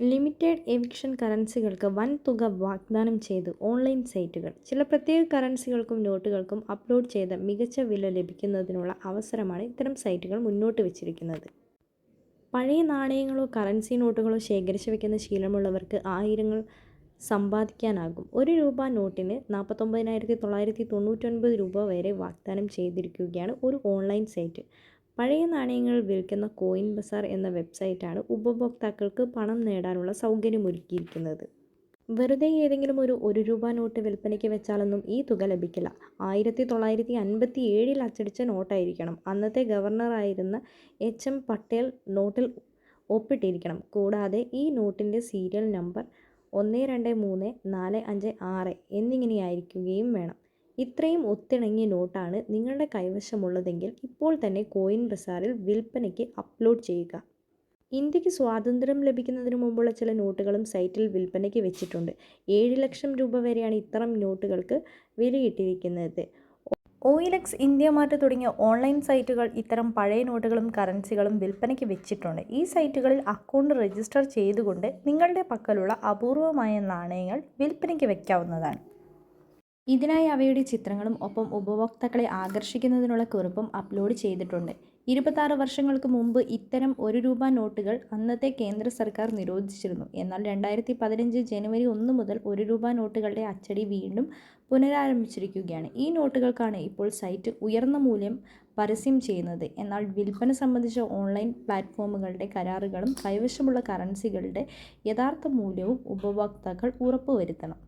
Limited eviction കറൻസികൾക്ക് വൻ തുക വാഗ്ദാനം ചെയ്ത് ഓൺലൈൻ സൈറ്റുകൾ. ചില പ്രത്യേക കറൻസികൾക്കും നോട്ടുകൾക്കും അപ്ലോഡ് ചെയ്ത മികച്ച വില ലഭിക്കുന്നതിനുള്ള അവസരമാണ് ഇത്തരം സൈറ്റുകൾ മുന്നോട്ട് വച്ചിരിക്കുന്നത്. പഴയ നാണയങ്ങളോ കറൻസി നോട്ടുകളോ ശേഖരിച്ചു വെക്കുന്ന ശീലമുള്ളവർക്ക് ആയിരങ്ങൾ സമ്പാദിക്കാനാകും. ഒരു രൂപ നോട്ടിന് നാൽപ്പത്തൊമ്പതിനായിരത്തി തൊള്ളായിരത്തി തൊണ്ണൂറ്റൊൻപത് രൂപ വരെ വാഗ്ദാനം ചെയ്തിരിക്കുകയാണ് ഒരു ഓൺലൈൻ സൈറ്റ്. പഴയ നാണയങ്ങൾ വിൽക്കുന്ന കോയിൻ ബസാർ എന്ന വെബ്സൈറ്റാണ് ഉപഭോക്താക്കൾക്ക് പണം നേടാനുള്ള സൗകര്യമൊരുക്കിയിരിക്കുന്നത്. വെറുതെ ഏതെങ്കിലും ഒരു ഒരു രൂപ നോട്ട് വിൽപ്പനയ്ക്ക് വെച്ചാലൊന്നും ഈ തുക ലഭിക്കില്ല. ആയിരത്തി തൊള്ളായിരത്തി അൻപത്തി ഏഴിൽ അച്ചടിച്ച നോട്ടായിരിക്കണം. അന്നത്തെ ഗവർണറായിരുന്ന എച്ച് എം പട്ടേൽ നോട്ടിൽ ഒപ്പിട്ടിരിക്കണം. കൂടാതെ ഈ നോട്ടിന്റെ സീരിയൽ നമ്പർ ഒന്ന് രണ്ട് മൂന്ന് നാല് അഞ്ച് ആറ് എന്നിങ്ങനെയായിരിക്കുകയും വേണം. ഇത്രയും ഒത്തിണങ്ങിയ നോട്ടാണ് നിങ്ങളുടെ കൈവശമുള്ളതെങ്കിൽ ഇപ്പോൾ തന്നെ കോയിൻ ബസാറിൽ വിൽപ്പനയ്ക്ക് അപ്ലോഡ് ചെയ്യുക. ഇന്ത്യയ്ക്ക് സ്വാതന്ത്ര്യം ലഭിക്കുന്നതിന് മുമ്പുള്ള ചില നോട്ടുകളും സൈറ്റിൽ വിൽപ്പനയ്ക്ക് വെച്ചിട്ടുണ്ട്. ഏഴ് ലക്ഷം രൂപ വരെയാണ് ഇത്തരം നോട്ടുകൾക്ക് വിലയിട്ടിരിക്കുന്നത്. ഓയിലക്സ് ഇന്ത്യ മാർട്ട് തുടങ്ങിയ ഓൺലൈൻ സൈറ്റുകൾ ഇത്തരം പഴയ നോട്ടുകളും കറൻസികളും വിൽപ്പനയ്ക്ക് വെച്ചിട്ടുണ്ട്. ഈ സൈറ്റുകളിൽ അക്കൗണ്ട് രജിസ്റ്റർ ചെയ്തുകൊണ്ട് നിങ്ങളുടെ പക്കലുള്ള അപൂർവമായ നാണയങ്ങൾ വിൽപ്പനയ്ക്ക് വയ്ക്കാവുന്നതാണ് ഇതിനായി അവയുടെ ചിത്രങ്ങളും ഒപ്പം ഉപഭോക്താക്കളെ ആകർഷിക്കുന്നതിനുള്ള കുറിപ്പും അപ്ലോഡ് ചെയ്തിട്ടുണ്ട്. ഇരുപത്താറ് വർഷങ്ങൾക്ക് മുമ്പ് ഇത്തരം ഒരു രൂപ നോട്ടുകൾ അന്നത്തെ കേന്ദ്ര സർക്കാർ നിരോധിച്ചിരുന്നു. എന്നാൽ രണ്ടായിരത്തി പതിനഞ്ച് ജനുവരി ഒന്ന് മുതൽ ഒരു രൂപ നോട്ടുകളുടെ അച്ചടി വീണ്ടും പുനരാരംഭിച്ചിരിക്കുകയാണ്. ഈ നോട്ടുകൾക്കാണ് ഇപ്പോൾ സൈറ്റ് ഉയർന്ന മൂല്യം പരസ്യം ചെയ്യുന്നത്. എന്നാൽ വിൽപ്പന സംബന്ധിച്ച ഓൺലൈൻ പ്ലാറ്റ്ഫോമുകളുടെ കരാറുകളും കൈവശമുള്ള കറൻസികളുടെ യഥാർത്ഥ മൂല്യവും ഉപഭോക്താക്കൾ ഉറപ്പുവരുത്തണം.